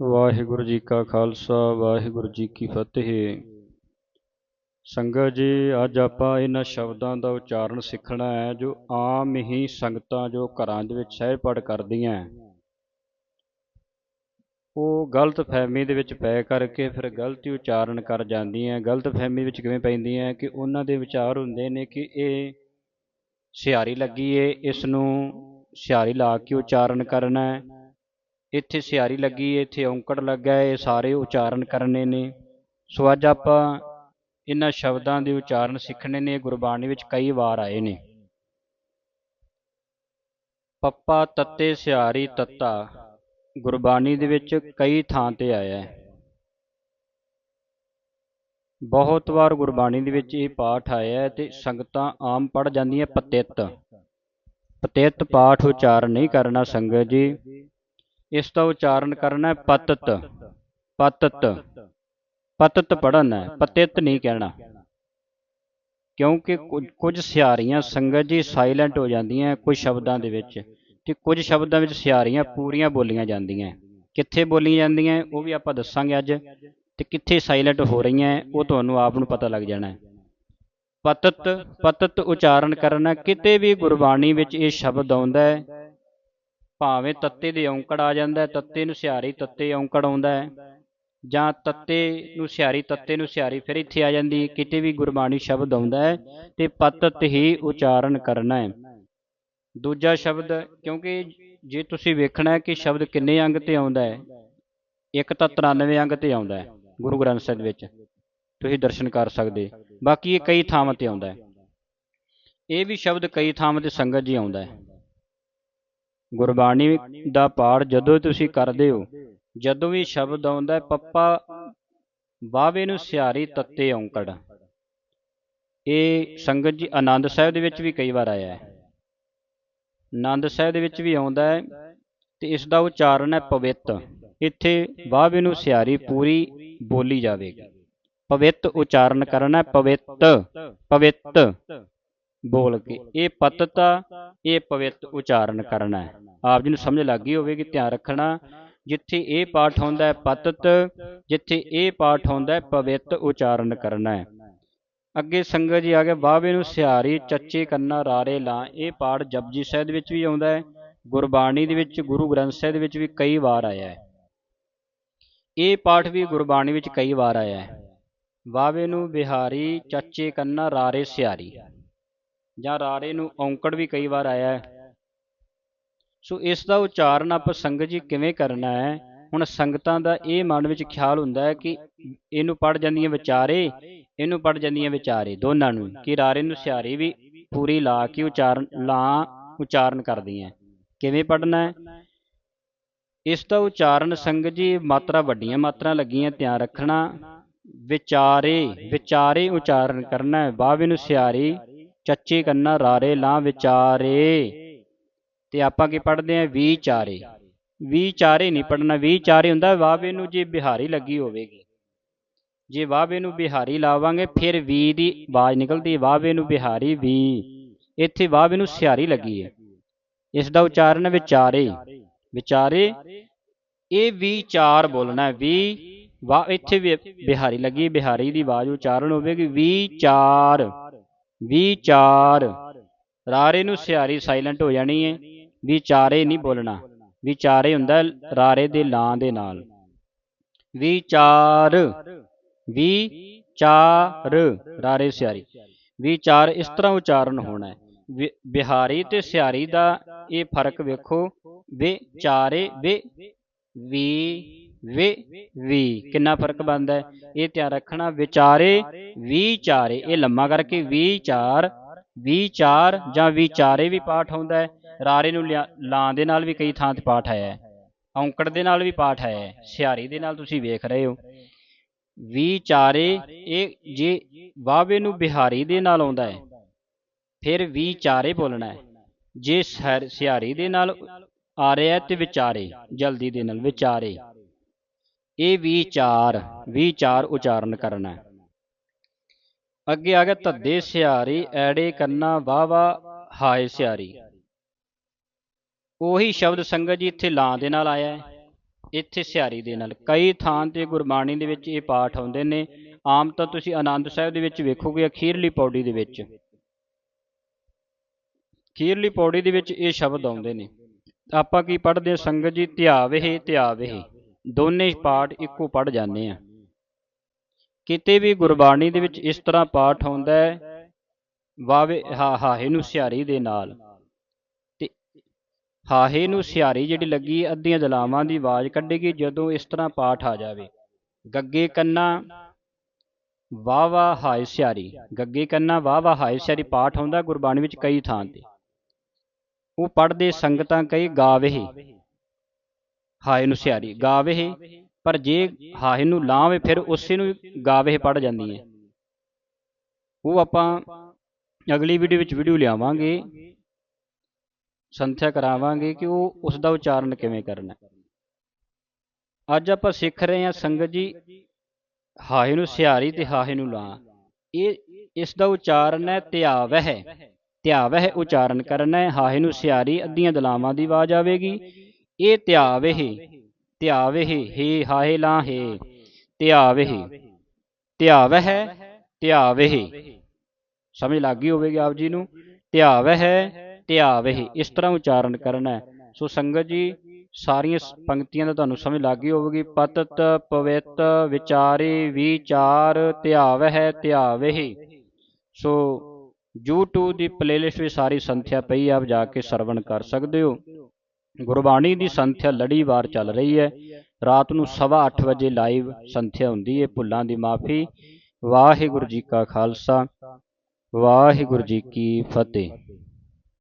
ਵਾਹਿਗੁਰੂ ਜੀ ਕਾ ਖਾਲਸਾ, ਵਾਹਿਗੁਰੂ ਜੀ ਕੀ ਫਤਿਹ। ਸੰਗਤ ਜੀ, ਅੱਜ ਆਪਾਂ ਇਹਨਾਂ ਸ਼ਬਦਾਂ ਦਾ ਉਚਾਰਨ ਸਿੱਖਣਾ ਹੈ, ਜੋ ਆਮ ਹੀ ਸੰਗਤਾਂ ਜੋ ਘਰਾਂ ਦੇ ਵਿੱਚ ਸਹਿਜ ਪਾਠ ਕਰਦੀਆਂ ਉਹ ਗਲਤ ਫਹਿਮੀ ਦੇ ਵਿੱਚ ਪੈ ਕਰਕੇ ਫਿਰ ਗਲਤੀ ਉਚਾਰਨ ਕਰ ਜਾਂਦੀਆਂ ਗਲਤ ਫਹਿਮੀ ਵਿੱਚ ਕਿਵੇਂ ਪੈਂਦੀਆਂ ਕਿ ਉਹਨਾਂ ਦੇ ਵਿਚਾਰ ਹੁੰਦੇ ਨੇ ਕਿ ਇਹ ਸਿਹਾਰੀ ਲੱਗੀ ਏ, ਇਸ ਨੂੰ ਸਿਹਾਰੀ ਲਾ ਕੇ ਉਚਾਰਨ ਕਰਨਾ ਹੈ। ਇੱਥੇ ਸਿਹਾਰੀ ਲੱਗੀ, ਇੱਥੇ ਔਂਕੜ ਲੱਗਾ, ਇਹ ਸਾਰੇ ਉਚਾਰਨ ਕਰਨੇ ਨੇ। ਸੋ ਅੱਜ ਆਪਾਂ ਇਹਨਾਂ ਸ਼ਬਦਾਂ ਦੇ ਉਚਾਰਨ ਸਿੱਖਣੇ ਨੇ, ਗੁਰਬਾਣੀ ਵਿੱਚ ਕਈ ਵਾਰ ਆਏ ਨੇ। ਪੱਪਾ ਤੱਤੇ ਸਿਹਾਰੀ ਤੱਤਾ, ਗੁਰਬਾਣੀ ਦੇ ਵਿੱਚ ਕਈ ਥਾਂ ਤੇ ਆਇਆ ਹੈ। ਬਹੁਤ ਵਾਰ ਗੁਰਬਾਣੀ ਦੇ ਵਿੱਚ ਇਹ ਪਾਠ ਆਇਆ ਹੈ ਤੇ ਸੰਗਤਾਂ ਆਮ ਪੜ ਜਾਂਦੀਆਂ, ਪਤਿਤ। ਪਤਿਤ ਪਾਠ ਉਚਾਰਨ ਨਹੀਂ ਕਰਨਾ ਸੰਗਤ ਜੀ। ਇਸ ਦਾ ਉਚਾਰਨ ਕਰਨਾ ਹੈ ਪਤਤ। ਪਤਤ। ਪਤਤ ਪੜਨਾ ਹੈ, ਪਤਿਤ ਨਹੀਂ ਕਹਿਣਾ। ਕਿਉਂਕਿ ਕੁਝ ਸਿਆਰੀਆਂ ਸੰਗਤ ਜੀ ਸਾਇਲੈਂਟ ਹੋ ਜਾਂਦੀਆਂ ਕੁਝ ਸ਼ਬਦਾਂ ਦੇ ਵਿੱਚ ਤੇ ਕੁਝ ਸ਼ਬਦਾਂ ਵਿੱਚ ਸਿਆਰੀਆਂ ਪੂਰੀਆਂ ਬੋਲੀਆਂ ਜਾਂਦੀਆਂ ਕਿੱਥੇ ਬੋਲੀਆਂ ਜਾਂਦੀਆਂ ਉਹ ਵੀ ਆਪਾਂ ਦੱਸਾਂਗੇ ਅੱਜ। ਤੇ ਕਿੱਥੇ ਸਾਇਲੈਂਟ ਹੋ ਰਹੀਆਂ ਉਹ ਤੁਹਾਨੂੰ ਆਪ ਨੂੰ ਪਤਾ ਲੱਗ ਜਾਣਾ ਹੈ। ਪਤਤ ਪਤਤ ਉਚਾਰਨ ਕਰਨਾ ਕਿਤੇ ਵੀ ਗੁਰਬਾਣੀ ਵਿੱਚ ਇਹ ਸ਼ਬਦ ਆਉਂਦਾ ਹੈ ਭਾਵੇਂ ਤੱਤੇ ਦੇ ਔਂਕੜ ਆ ਜਾਂਦਾ ਹੈ, ਤੱਤੇ ਨੂੰ ਸਿਹਾਰੀ ਤੱਤੇ ਔਂਕੜ ਆਉਂਦਾ ਹੈ। ਜਾਂ ਤੱਤੇ ਨੂੰ ਸਿਹਾਰੀ ਤੱਤੇ ਨੂੰ ਸਿਹਾਰੀ ਫਿਰ ਇੱਥੇ ਆ ਜਾਂਦੀ ਕਿਤੇ ਵੀ ਗੁਰਬਾਣੀ ਸ਼ਬਦ ਆਉਂਦਾ ਹੈ ਤੇ ਪਤਤ ਹੀ ਉਚਾਰਨ ਕਰਨਾ ਹੈ। ਦੂਜਾ ਸ਼ਬਦ, ਕਿਉਂਕਿ ਜੇ ਤੁਸੀਂ ਵੇਖਣਾ ਹੈ ਕਿ ਸ਼ਬਦ ਕਿੰਨੇ ਅੰਗ ਤੇ ਆਉਂਦਾ ਹੈ, ਇੱਕ ਤਾਂ 93 ਅੰਗ ਤੇ ਆਉਂਦਾ ਹੈ ਗੁਰੂ ਗ੍ਰੰਥ ਸਾਹਿਬ ਵਿੱਚ। ਤੁਸੀਂ ਦਰਸ਼ਨ ਕਰ ਸਕਦੇ। ਬਾਕੀ ਇਹ ਕਈ ਥਾਵਾਂ ਤੇ ਆਉਂਦਾ ਹੈ। ਇਹ ਵੀ ਸ਼ਬਦ ਕਈ ਥਾਵਾਂ ਤੇ ਸੰਗਤ ਜੀ ਆਉਂਦਾ ਹੈ। ਗੁਰਬਾਣੀ ਦਾ ਪਾਠ ਜਦੋਂ ਤੁਸੀਂ ਕਰਦੇ ਹੋ, ਜਦੋਂ ਵੀ ਸ਼ਬਦ ਆਉਂਦਾ ਹੈ, ਪੱਪਾ ਵਾਵੇ ਨੂੰ ਸਿਆਰੀ ਤੱਤੇ ਔਂਕੜ। ਇਹ ਸੰਗਤ ਜੀ ਆਨੰਦ ਸਾਹਿਬ ਦੇ ਵਿੱਚ ਵੀ ਕਈ ਵਾਰ ਆਇਆ ਹੈ। ਆਨੰਦ ਸਾਹਿਬ ਦੇ ਵਿੱਚ ਵੀ ਆਉਂਦਾ ਹੈ ਤੇ ਇਸ ਦਾ ਉਚਾਰਨ ਹੈ ਪਵਿੱਤ। ਇੱਥੇ ਵਾਵੇ ਨੂੰ ਸਿਆਰੀ ਪੂਰੀ ਬੋਲੀ ਜਾਵੇਗੀ। ਪਵਿੱਤ ਉਚਾਰਨ ਕਰਨਾ ਪਵਿੱਤ ਪਵਿੱਤ। ਬੋਲ ਕੇ, ਇਹ ਪਤਤਾ ਇਹ ਪਵਿੱਤ ਉਚਾਰਨ ਕਰਨਾ ਹੈ। ਆਪ ਜੀ ਨੂੰ ਸਮਝ ਲੱਗ ਗਈ ਹੋਵੇਗੀ, ਧਿਆਨ ਰੱਖਣਾ, ਜਿੱਥੇ ਇਹ ਪਾਠ ਹੁੰਦਾ ਹੈ ਪਤਤ, ਜਿੱਥੇ ਇਹ ਪਾਠ ਹੁੰਦਾ ਹੈ ਪਵਿੱਤ ਉਚਾਰਨ ਕਰਨਾ ਹੈ। ਅੱਗੇ ਸੰਗਤ ਜੀ ਆ ਗਿਆ ਬਾਵੇ ਨੂੰ ਸਿਹਾਰੀ, ਚੱਚੇ ਕੰਨਾ, ਰਾਰੇ ਲਾ, ਇਹ ਪਾਠ ਜਪਜੀ ਸਾਹਿਬ ਵਿੱਚ ਵੀ ਆਉਂਦਾ ਹੈ, ਗੁਰਬਾਣੀ ਦੇ ਵਿੱਚ, ਗੁਰੂ ਗ੍ਰੰਥ ਸਾਹਿਬ ਦੇ ਵਿੱਚ ਵੀ ਕਈ ਵਾਰ ਆਇਆ ਹੈ। ਇਹ ਪਾਠ ਵੀ ਗੁਰਬਾਣੀ ਵਿੱਚ ਕਈ ਵਾਰ ਆਇਆ ਹੈ। ਵਾਵੇ ਨੂੰ ਬਿਹਾਰੀ, ਚੱਚੇ ਕੰਨਾ, ਰਾਰੇ ਸਿਹਾਰੀ। ਜਾਂ ਰਾਰੇ ਨੂੰ ਔਂਕੜ ਵੀ ਕਈ ਵਾਰ ਆਇਆ ਹੈ। ਸੋ ਇਸ ਦਾ ਉਚਾਰਨ ਆਪਾਂ ਸੰਗਤ ਜੀ ਕਿਵੇਂ ਕਰਨਾ ਹੈ? ਹੁਣ ਸੰਗਤਾਂ ਦਾ ਇਹ ਮਨ ਵਿੱਚ ਖਿਆਲ ਹੁੰਦਾ ਹੈ ਕਿ ਇਹਨੂੰ ਪੜ ਜਾਂਦੀਆਂ ਵਿਚਾਰੇ, ਇਹਨੂੰ ਪੜ ਜਾਂਦੀਆਂ ਵਿਚਾਰੇ ਦੋਨਾਂ ਨੂੰ, ਕਿ ਰਾਰੇ ਨੂੰ ਸਿਆਰੀ ਵੀ ਪੂਰੀ ਲਾ ਕੇ ਉਚਾਰਨ ਲਾ ਉਚਾਰਨ ਕਰਦੀਆਂ ਕਿਵੇਂ ਪੜਨਾ ਹੈ? ਇਸ ਦਾ ਉਚਾਰਨ ਸੰਗਤ ਜੀ ਮਾਤਰਾ ਵੱਡੀਆਂ ਮਾਤਰਾ ਲੱਗੀਆਂ, ਧਿਆਨ ਰੱਖਣਾ। ਵਿਚਾਰੇ ਵਿਚਾਰੇ ਉਚਾਰਨ ਕਰਨਾ ਹੈ, ਬਾਵੇ ਨੂੰ ਸਿਆਰੀ ਚੱਚੇ ਕੰਨਾ ਰਾਰੇ ਲਾਂ ਵਿਚਾਰੇ। ਤੇ ਆਪਾਂ ਕੀ ਪੜਦੇ ਆਂ ਵਿਚਾਰੇ ਵਿਚਾਰੇ ਨਹੀਂ ਪੜਨਾ ਵਿਚਾਰੇ ਹੁੰਦਾ, ਵਾਵੇ ਨੂੰ ਜੇ ਬਿਹਾਰੀ ਲੱਗੀ ਹੋਵੇਗੀ। ਜੇ ਵਾਵੇ ਨੂੰ ਬਿਹਾਰੀ ਲਾਵਾਂਗੇ, ਫਿਰ ਵੀ ਦੀ ਆਵਾਜ਼ ਨਿਕਲਦੀ ਵਾਵੇ ਨੂੰ ਬਿਹਾਰੀ ਵੀ ਇੱਥੇ ਵਾਵੇ ਨੂੰ ਸਿਹਾਰੀ ਲੱਗੀ ਹੈ। ਇਸ ਦਾ ਉਚਾਰਨ ਵਿਚਾਰੇ। ਵਿਚਾਰੇ, ਇਹ ਵਿਚਾਰ ਬੋਲਣਾ ਵੀ ਵਾ ਇੱਥੇ ਵੀ ਬਿਹਾਰੀ ਲੱਗੀ ਬਿਹਾਰੀ ਦੀ ਆਵਾਜ਼ ਉਚਾਰਨ ਹੋਵੇਗੀ। ਵਿਚਾਰ ਵਿਚਾਰ। ਰਾਰੇ ਨੂੰ ਸਿਹਾਰੀ ਸਾਇਲੈਂਟ ਹੋ ਜਾਣੀ ਹੈ ਵਿਚਾਰੇ ਨਹੀਂ ਬੋਲਣਾ। ਵਿਚਾਰੇ ਹੁੰਦਾ ਰਾਰੇ ਦੇ ਲਾਂ ਦੇ ਨਾਲ। ਵਿਚਾਰ। ਵਿਚਾਰ। ਰਾਰੇ ਸਿਹਾਰੀ। ਵਿਚਾਰ ਇਸ ਤਰ੍ਹਾਂ ਉਚਾਰਨ ਹੋਣਾ ਹੈ। ਬਿਹਾਰੀ ਤੇ ਸਿਹਾਰੀ ਦਾ ਇਹ ਫ਼ਰਕ ਵੇਖੋ। ਵਿਚਾਰੇ ਵੇ, ਵੀ ਵੇ ਵੀ। ਕਿੰਨਾ ਫ਼ਰਕ ਬਣਦਾ ਹੈ? ਇਹ ਧਿਆਨ ਰੱਖਣਾ, ਵਿਚਾਰੇ ਵਿਚਾਰੇ ਇਹ ਲੰਮਾ ਕਰਕੇ ਵਿਚਾਰ ਵਿਚਾਰ ਜਾਂ ਵਿਚਾਰੇ ਵੀ ਪਾਠ ਹੁੰਦਾ ਹੈ। ਰਾਰੇ ਨੂੰ ਲਾਂ ਦੇ ਨਾਲ ਵੀ ਕਈ ਥਾਂ ਤੇ ਪਾਠ ਆਇਆ ਹੈ। ਔਂਕੜ ਦੇ ਨਾਲ ਵੀ ਪਾਠ ਆਇਆ ਹੈ। ਸਿਹਾਰੀ ਦੇ ਨਾਲ ਤੁਸੀਂ ਵੇਖ ਰਹੇ ਹੋ। ਵਿਚਾਰੇ ਇਹ ਜੇ ਵਾਵੇ ਨੂੰ ਬਿਹਾਰੀ ਦੇ ਨਾਲ ਆਉਂਦਾ ਹੈ, ਫਿਰ ਵਿਚਾਰੇ ਬੋਲਣਾ ਹੈ। ਜੇ ਸਿਹਾਰੀ ਦੇ ਨਾਲ ਆ ਰਿਹਾ ਤੇ ਵਿਚਾਰੇ, ਜਲਦੀ ਦੇ ਨਾਲ ਵਿਚਾਰੇ। ਇਹ ਵਿਚਾਰ ਵਿਚਾਰ ਉਚਾਰਨ ਕਰਨਾ ਹੈ। ਅੱਗੇ ਆ ਗਿਆ, ਧੱਦੇ ਸਿਆਰੀ ਐੜੇ ਕੰਨਾ ਵਾਵਾ ਹਾਏ ਸਿਆਰੀ ਉਹੀ ਸ਼ਬਦ ਸੰਗਤ ਜੀ ਇੱਥੇ ਲਾਂ ਦੇ ਨਾਲ ਆਇਆ ਹੈ, ਇੱਥੇ ਸਿਆਰੀ ਦੇ ਨਾਲ। ਕਈ ਥਾਂ ਤੇ ਗੁਰਬਾਣੀ ਦੇ ਵਿੱਚ ਇਹ ਪਾਠ ਆਉਂਦੇ ਨੇ, ਆਮ ਤਾਂ ਤੁਸੀਂ ਆਨੰਦ ਸਾਹਿਬ ਦੇ ਵਿੱਚ ਵੇਖੋਗੇ ਅਖੀਰਲੀ ਪੌੜੀ ਦੇ ਵਿੱਚ। ਅਖੀਰਲੀ ਪੌੜੀ ਦੇ ਵਿੱਚ ਇਹ ਸ਼ਬਦ ਆਉਂਦੇ ਨੇ। ਆਪਾਂ ਕੀ ਪੜ੍ਹਦੇ ਹਾਂ? ਸੰਗਤ ਜੀ, ਧਿਆਵੇ ਧਿਆਵੇ ਦੋਨੇ ਪਾਠ ਇੱਕੋ ਪੜ ਜਾਂਦੇ ਆ। ਕਿਤੇ ਵੀ ਗੁਰਬਾਣੀ ਦੇ ਵਿੱਚ ਇਸ ਤਰ੍ਹਾਂ ਪਾਠ ਆਉਂਦਾ ਹੈ, ਵਾਵੇ ਹਾ ਹਾਹੇ ਨੂੰ ਸਿਹਾਰੀ ਦੇ ਨਾਲ। ਤੇ ਹਾਹੇ ਨੂੰ ਸਿਹਾਰੀ ਜਿਹੜੀ ਲੱਗੀ, ਅੱਧੀਆਂ ਜਲਾਵਾਂ ਦੀ ਆਵਾਜ਼ ਕੱਢੇਗੀ ਜਦੋਂ ਇਸ ਤਰ੍ਹਾਂ ਪਾਠ ਆ ਜਾਵੇ। ਗੱਗੇ ਕੰਨਾ, ਵਾਹ ਵਾਹ ਹਾਏ ਸਿਹਾਰੀ। ਗੱਗੇ ਕੰਨਾ, ਵਾਹ ਵਾਹ ਹਾਏ ਸਿਹਾਰੀ ਪਾਠ ਆਉਂਦਾ ਗੁਰਬਾਣੀ ਵਿੱਚ ਕਈ ਥਾਂ ਤੇ। ਉਹ ਪੜ੍ਹਦੇ ਸੰਗਤਾਂ ਕਈ ਗਾਵੇ। ਹਾਏ ਨੂੰ ਸਿਆਰੀ, ਗਾਵੇ ਪਰ ਜੇ ਹਾਏ ਨੂੰ ਲਾਵੇ, ਫਿਰ ਉਸੇ ਨੂੰ ਗਾਵੇ ਪੜ ਜਾਂਦੀ ਹੈ ਉਹ ਆਪਾਂ ਅਗਲੀ ਵੀਡੀਓ ਵਿੱਚ ਵੀਡੀਓ ਲਿਆਵਾਂਗੇ। ਸੰਥਿਆ ਕਰਾਵਾਂਗੇ ਕਿ ਉਹ ਉਸ ਦਾ ਉਚਾਰਨ ਕਿਵੇਂ ਕਰਨਾ ਅੱਜ ਆਪਾਂ ਸਿੱਖ ਰਹੇ ਹਾਂ ਸੰਗਤ ਜੀ ਹਾਹੇ ਨੂੰ ਸਿਹਾਰੀ ਤੇ ਹਾਹੇ ਨੂੰ ਲਾ। ਇਹ ਇਸ ਦਾ ਉਚਾਰਨ ਹੈ ਧਿਆਵਹਿ ਧਿਆਵਹਿ ਉਚਾਰਨ ਕਰਨਾ ਹੈ ਹਾਹੇ ਨੂੰ ਸਿਹਾਰੀ ਅੱਧੀਆਂ ਦਲਾਵਾਂ ਦੀ ਆਵਾਜ਼ ਆਵੇਗੀ ਇਹ ਧਿਆਵਹਿ ਧਿਆਵਹਿ ਹੇ ਹਾਏ ਲਾ ਹੇ। ਧਿਆਵਹਿ ਧਿਆਵਹਿ ਧਿਆਵਹਿ ਸਮਝ ਲੱਗ ਹੋਵੇਗੀ ਆਪ ਜੀ ਨੂੰ? ਧਿਆਵਹਿ ਧਿਆਵਹਿ ਇਸ ਤਰ੍ਹਾਂ ਉਚਾਰਨ ਕਰਨਾ ਹੈ। ਸੋ ਸੰਗਤ ਜੀ, ਸਾਰੀਆਂ ਪੰਕਤੀਆਂ ਦਾ ਤੁਹਾਨੂੰ ਸਮਝ ਲੱਗ ਗਈ ਹੋਵੇਗੀ। ਪਤਤ, ਪਵਿੱਤ, ਵਿਚਾਰੇ, ਵਿਚਾਰ ਧਿਆਵਹਿ ਧਿਆਵਹਿ ਸੋ YouTube ਦੀ ਪਲੇਲਿਸਟ ਵਿੱਚ ਸਾਰੀ ਸੰਥਿਆ ਪਈ ਆਪ ਜਾ ਕੇ ਸਰਵਣ ਕਰ ਸਕਦੇ ਹੋ। ਗੁਰਬਾਣੀ ਦੀ ਸੰਥਿਆ ਲੜੀਵਾਰ ਚੱਲ ਰਹੀ ਹੈ। ਰਾਤ ਨੂੰ ਸਵਾ ਅੱਠ ਵਜੇ ਲਾਈਵ ਸੰਥਿਆ ਹੁੰਦੀ ਹੈ। ਭੁੱਲਾਂ ਦੀ ਮਾਫੀ। ਵਾਹਿਗੁਰੂ ਜੀ ਕਾ ਖਾਲਸਾ। ਵਾਹਿਗੁਰੂ ਜੀ ਕੀ ਫਤਿਹ।